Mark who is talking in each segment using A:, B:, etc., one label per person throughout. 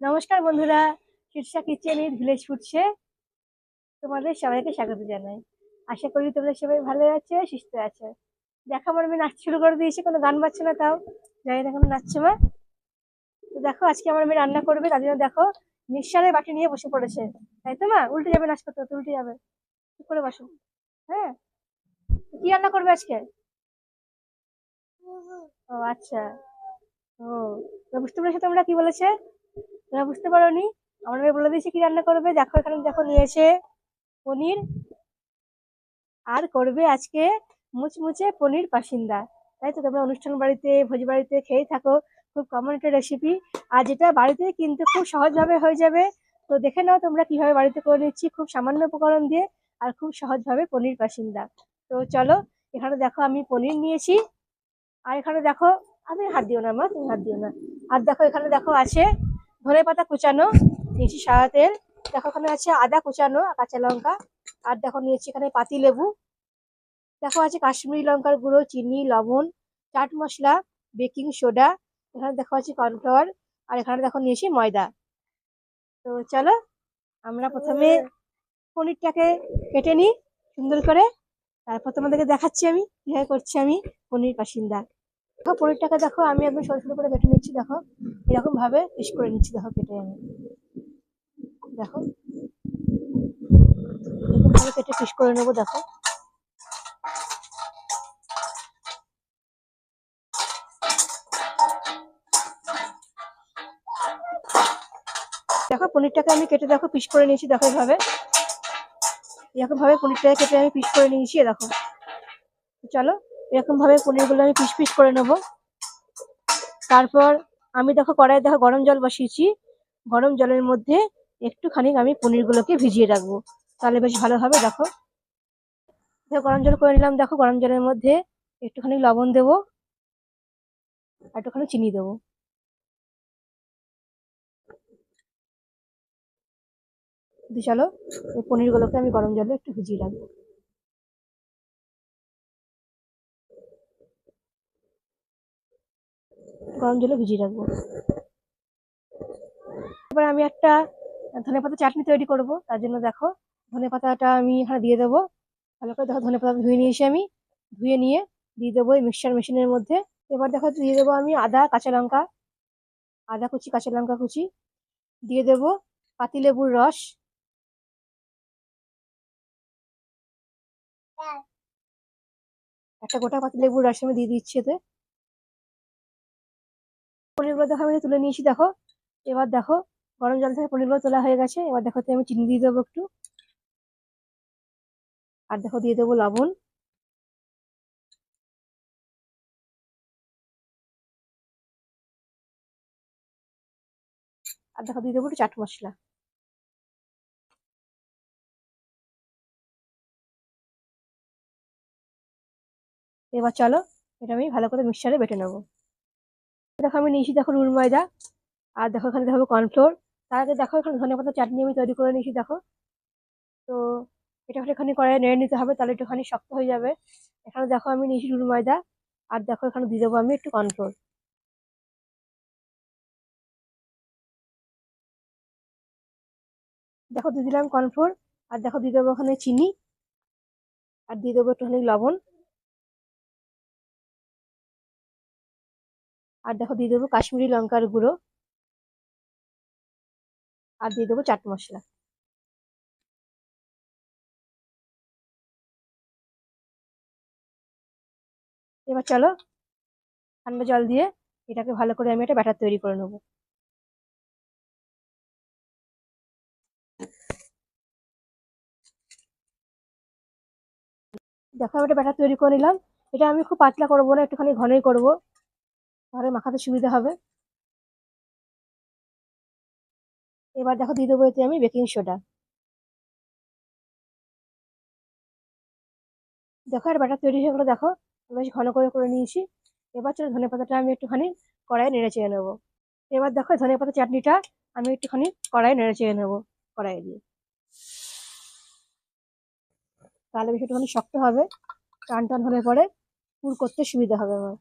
A: নমস্কার বন্ধুরা, Shirsha kitchen eat village ফুডসে তোমাদের সবাইকে স্বাগত জানাই। আশা করি তোমরা সবাই ভালো আছে, সুস্থ আছে। দেখো আমার মেয়ে নাচ শুরু করে দিয়েছে, কোনো গান বাজছে না তাও। যাই কোনো নাচছে মা। তো দেখো, আজকে আমার মেয়ে রান্না করবে, তার জন্য দেখো মিক্সারের বাটি নিয়ে বসে পড়েছে। তাই তো মা? উল্টে যাবে নাচ করতে, উল্টে যাবে। চুপ করে বসো। হ্যাঁ? কি রান্না করবে আজকে? ও আচ্ছা। ও, তো তোমরা কি বলেছে? তোমরা বুঝতে পারোনি? আমার মেয়ে বলে দিয়েছি কি রান্না করবে? দেখো এখানে দেখো নিয়েছে পনির আর করবে আজকে মুচমুচে পনির পাসিন্দা তাই তো তোমরা অনুষ্ঠান বাড়িতে, ভোজ বাড়িতে খেয়ে থাকো। খুব কমন একটা রেসিপি আর যেটা বাড়িতে কিন্তু খুব সহজভাবে হয়ে যাবে, তো দেখে নাও তোমরা কীভাবে বাড়িতে করে নিচ্ছি খুব সামান্য উপকরণ দিয়ে আর খুব সহজভাবে পনির পাসিন্দা তো চলো, এখানে দেখো আমি পনির নিয়েছি। আর এখানে দেখো আমি হাত দিও না মা, তুমি হাত দিও না। আর দেখো এখানে দেখো আছে ধনে পাতা কুচানো, নিয়েছি সাদা তেল, দেখো এখানে আছে আদা কুচানো কাঁচা লঙ্কা, আর দেখো নিয়েছি এখানে পাতি লেবু, দেখো আছে কাশ্মীরি লঙ্কার গুঁড়ো, চিনি, লবণ, চাট মশলা, বেকিং সোডা, এখানে দেখো আছে কর্নফ্লাওয়ার, আর এখানে দেখো নিয়েছি ময়দা। তো চলো, আমরা প্রথমে পনিরটাকে কেটে নিই সুন্দর করে, তারপর তোমাদেরকে দেখাচ্ছি আমি, কীভাবে করছি আমি, পনির পাসিন্দা দেখো পনিরটাকে দেখো, আমি একদম সরু সরু করে কেটে নিচ্ছি, দেখো। এরকম ভাবে পিস করে নিচ্ছি, দেখো, কেটে আমি। দেখো। এরকম ভাবে কেটে পিস করে নেব, দেখো। দেখো পনিরটাকে আমি কেটে, দেখো, পিস করে নিয়েছি, দেখো এইভাবে এরকম ভাবে পনিরটাকে কেটে আমি পিস করে নিয়েছি দেখো। চলো। এরকম ভাবে পনিরগুলো আমি পিস পিস করে নেব। তারপর আমি দেখো কড়াই দেখো গরম জল বসিয়েছি। গরম জলের মধ্যে একটুখানি আমি পনিরগুলোকে ভিজিয়ে রাখব। তাহলে বেশ ভালো হবে, দেখো। দেখো, গরম জল করে নিলাম। দেখো, গরম জলের মধ্যে একটুখানি লবণ দেবো আর একটুখানি চিনি দেবো। চলো, এই পনিরগুলোকে আমি গরম জলে একটু ভিজিয়ে রাখব। গরম জলে ভিজিয়ে রাখব। এবার আমি একটা ধনে পাতা চাটনি তৈরি করব। তার জন্য দেখো, ধনে পাতাটা আমি এখানে দিয়ে দেবো। ভালো করে দেখো ধনে পাতা ধুয়ে নিয়েছি আমি। ধুয়ে নিয়ে দিয়ে দেবো এই মিক্সচার মেশিনের মধ্যে। এবার দেখো দিয়ে দেবো আমি আদা, কাঁচা লঙ্কা, আদা কুচি, কাঁচা লঙ্কা কুচি। দিয়ে দেবো পাতিলেবুর রস। একটা গোটা পাতিলেবুর রস আমি দিয়ে দিচ্ছি এতে। পনিরগুলো দেখো, আমি তুলে নিয়েছি, দেখো। এবার দেখো, গরম জল থেকে পনিরগুলো তোলা হয়ে গেছে। এবার দেখো আমি চিনি দিয়ে দেবো একটু। আর দেখো, দিয়ে দেবো লবণ। আর দেখো, দিয়ে দেবো একটু চাট মশলা। এবার চলো, এটা আমি ভালো করে মিক্সচারে বেটে নেব। দেখো আমি নিয়েছি দেখো রুল ময়দা, আর দেখো এখানে দেখো কর্নফ্লোর। তার আগে দেখো এখানে ধনে পাতা চাটনি আমি তৈরি করে নিয়েছি, দেখো। তো এটা এখানে কড়াইয়ে নেড়ে নিতে হবে, তাহলে একটুখানি শক্ত হয়ে যাবে। এখানে দেখো আমি নিয়েছি রুল ময়দা, আর দেখো এখানে দিয়ে দেবো আমি একটু কর্নফ্লোর। দেখো দিয়ে দিলাম কর্নফ্লোর, আর দেখো দিয়ে দেবো ওখানে চিনি, আর দিয়ে দেবো একটুখানি লবণ। আর দেখো দিয়ে দেবো কাশ্মীরি লঙ্কার গুঁড়ো। আর দিয়ে দেবো চাট মশলা। এবার চলো ঠান্ডা জল দিয়ে এটাকে ভালো করে আমি একটা ব্যাটার তৈরি করে নেব। দেখো আমি একটা ব্যাটার তৈরি করে নিলাম। এটা আমি খুব পাতলা করব না, একটুখানি ঘনই করব। তাহলে মাখাতে সুবিধা হবে। এবার দেখো দিয়ে দেবো এতে আমি বেকিং সোডা দেখো আর ব্যাটার তৈরি হয়ে গেলো, দেখো বেশ ঘন করে করে নিয়েছি। এবার চলো ধনে পাতাটা আমি একটুখানি কড়াইয়ে নেড়ে চেয়ে নেব। এবার দেখো ধনে পাতা চাটনিটা আমি একটুখানি কড়াইয়ে নেড়ে চেয়ে নেব, কড়াইয়ে দিয়ে। তাহলে বেশ একটুখানি শক্ত হবে, টান টান হলে পরে পুর করতে সুবিধা হবে আমার।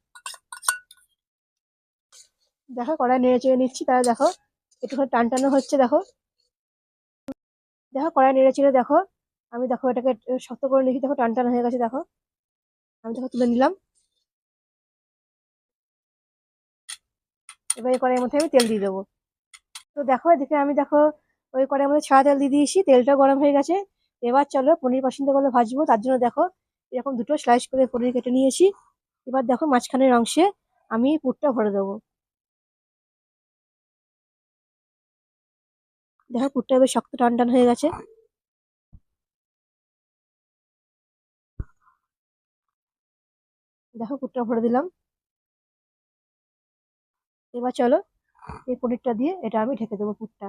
A: দেখো কড়াই নেড়ে চেড়ে নিচ্ছি, তাহলে দেখো একটুখানি টান টানো হচ্ছে, দেখো। দেখো কড়াই নেড়ে চেড়ে দেখো, আমি দেখো এটাকে শক্ত করে নিয়েছি, দেখো টান টান হয়ে গেছে, দেখো। আমি দেখো তুলে নিলাম। এবার এই কড়াইয়ের মধ্যে আমি তেল দিয়ে দেবো। তো দেখো এদিকে আমি দেখো ওই কড়াইয়ের মধ্যে ছাড়া তেল দিয়ে দিয়েছি তেলটা গরম হয়ে গেছে। এবার চলো পনির পছন্দ করলে ভাজবো, তার জন্য দেখো এরকম দুটো স্লাইস করে পনির কেটে নিয়েছি। এবার দেখো মাঝখানের অংশে আমি পুরটা ভরে দেবো। দেখো পুরটা এবার শক্ত টান টান হয়ে গেছে। দেখো পুরটা ভরে দিলাম। এবার চলো, এই পনিরটা দিয়ে এটা আমি ঢেকে দেবো পুরটা।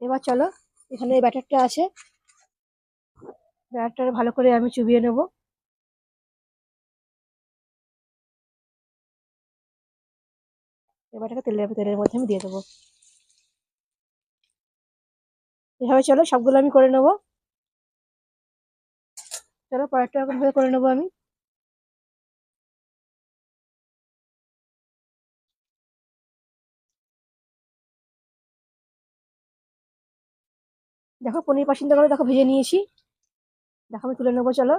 A: এবার চলো, এখানে এই ব্যাটারটা আছে। ব্যাটারটা ভালো করে আমি চুবিয়ে নেব। এবারটাকে তেলের তেলের মধ্যে আমি দিয়ে দেবো। এভাবে চলো, সবগুলো আমি করে নেব। চলো, পরেরটা এরকম ভাবে করে নেব আমি। দেখো, পনির করে দেখো ভেজে নিয়েছি। দেখো, আমি তুলে নেব, চলো।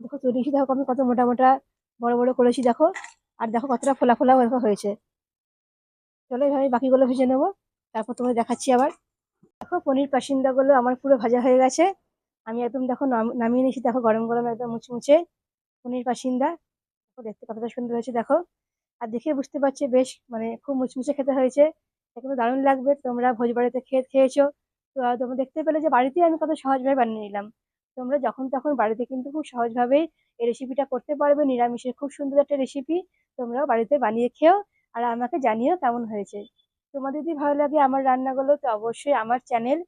A: দেখো, তুলে নিয়েছি, দেখো আমি কত মোটা মোটা বড় বড় করেছি দেখো। আর দেখো কতটা ফোলা ফোলা হয়েছে। চলো এভাবে বাকিগুলো ভেজে নেব। তারপর তোমায় দেখাচ্ছি আবার। দেখো, পনির পাসিন্দাগুলো আমার পুরো ভাজা হয়ে গেছে। আমি একদম দেখো নাম- নামিয়ে নিয়েছি। দেখো গরম গরম একদম মুচমুচে পনির পাসিন্দা। দেখো, দেখতে কতটা সুন্দর হয়েছে, দেখো। আর দেখে বুঝতে পারছি, বেশ মানে খুব মুচমুচে খেতে হয়েছে। কিন্তু দারুণ লাগবে। তোমরা ভোজ বাড়িতে খেয়ে, খেয়েছো। তো তোমরা দেখতে পেলে যে বাড়িতেই আমি কত সহজভাবে বানিয়ে নিলাম। তোমরা যখন তখন বাড়িতে কিন্তু খুব সহজভাবেই এই রেসিপিটা করতে পারবে। নিরামিষের খুব সুন্দর একটা রেসিপি তোমরাও বাড়িতে বানিয়ে খেও আর আমাকে জানিও কেমন হয়েছে। তোমাদের যদি ভালো লাগে আমার রান্নাগুলো, তো অবশ্যই আমার channel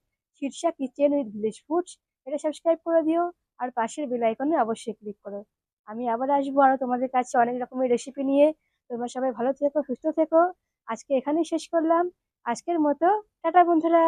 A: Shirsha kitchen with village foods এটা সাবস্ক্রাইব করে দিও আর পাশের বেল আইকনে অবশ্যই ক্লিক করো। আমি আবার আসব আরও তোমাদের কাছে অনেক রকমের রেসিপি নিয়ে। তোমরা সবাই ভালো থেকো, সুস্থ থেকো। আজকে এখানেই শেষ করলাম। আজকের মতো, টাটা বন্ধুরা।